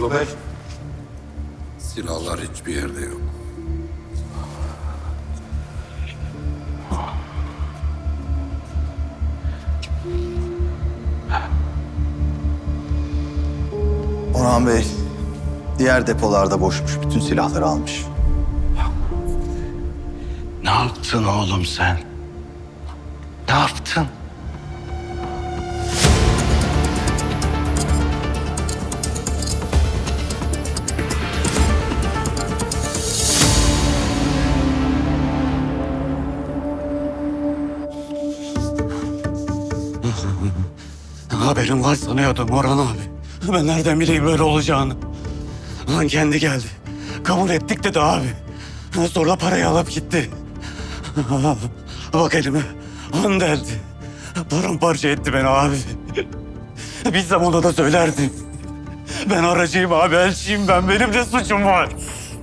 Robert. Silahlar hiçbir yerde yok. Orhan Bey, diğer depolarda boşmuş. Bütün silahları almış. Ne yaptın oğlum sen? Ne yaptın? Haberin var sanıyordum Orhan abi. Ben nereden bileyim böyle olacağını. Lan kendi geldi. Kabul ettik dedi abi. Sonra parayı alıp gitti. Bak elime. Han derdi. Paramparça etti beni abi. Bilsem ona da söylerdim. Ben aracıyım abi, elçiyim ben. Benim de suçum var.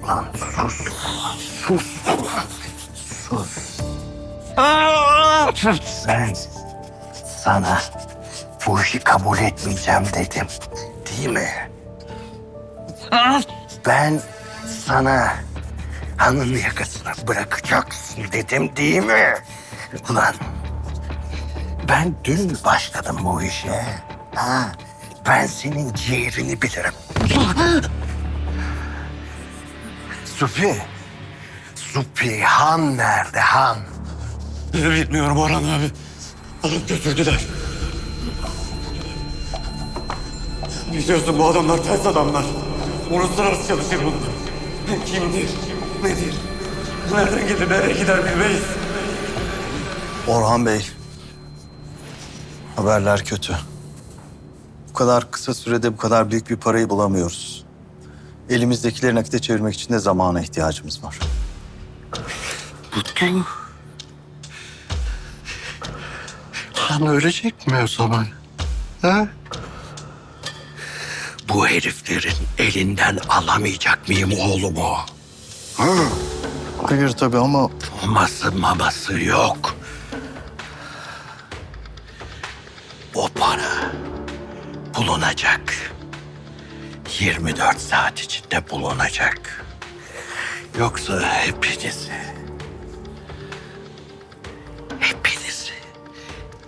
Lan sus. Sus. Sus. Ben sana bu işi kabul etmeyeceğim dedim. Değil mi? Ben sana hanın yakasına bırakacaksın dedim değil mi? Ulan ben dün başladım bu işe. Ha, ben senin ciğerini bilirim. Supi. Supi Han nerede Han? Bilmiyorum Orhan abi. Alıp götürdüler. Biliyorsun bu adamlar ters adamlar. Uluslararası çalışır bunlar. Kimdir? Nedir? Nereden gelir, nereye gider bilmeyiz. Orhan Bey, haberler kötü. Bu kadar kısa sürede bu kadar büyük bir parayı bulamıyoruz. Elimizdekileri nakite çevirmek için de zamana ihtiyacımız var. Mutlu. Han ölecek mi o zaman? Ha? Bu heriflerin elinden alamayacak mıyım oğlumu? Hayır tabii ama Olması maması yok. O para bulunacak. 24 saat içinde bulunacak. Yoksa hepinizi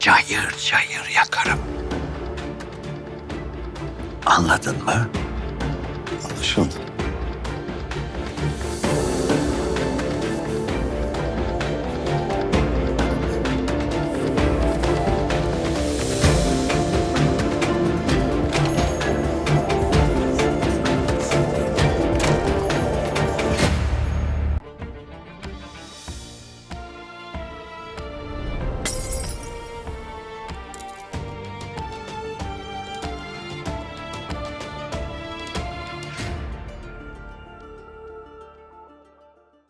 cayır cayır yakarım. Anladın mı? anlaşıldı.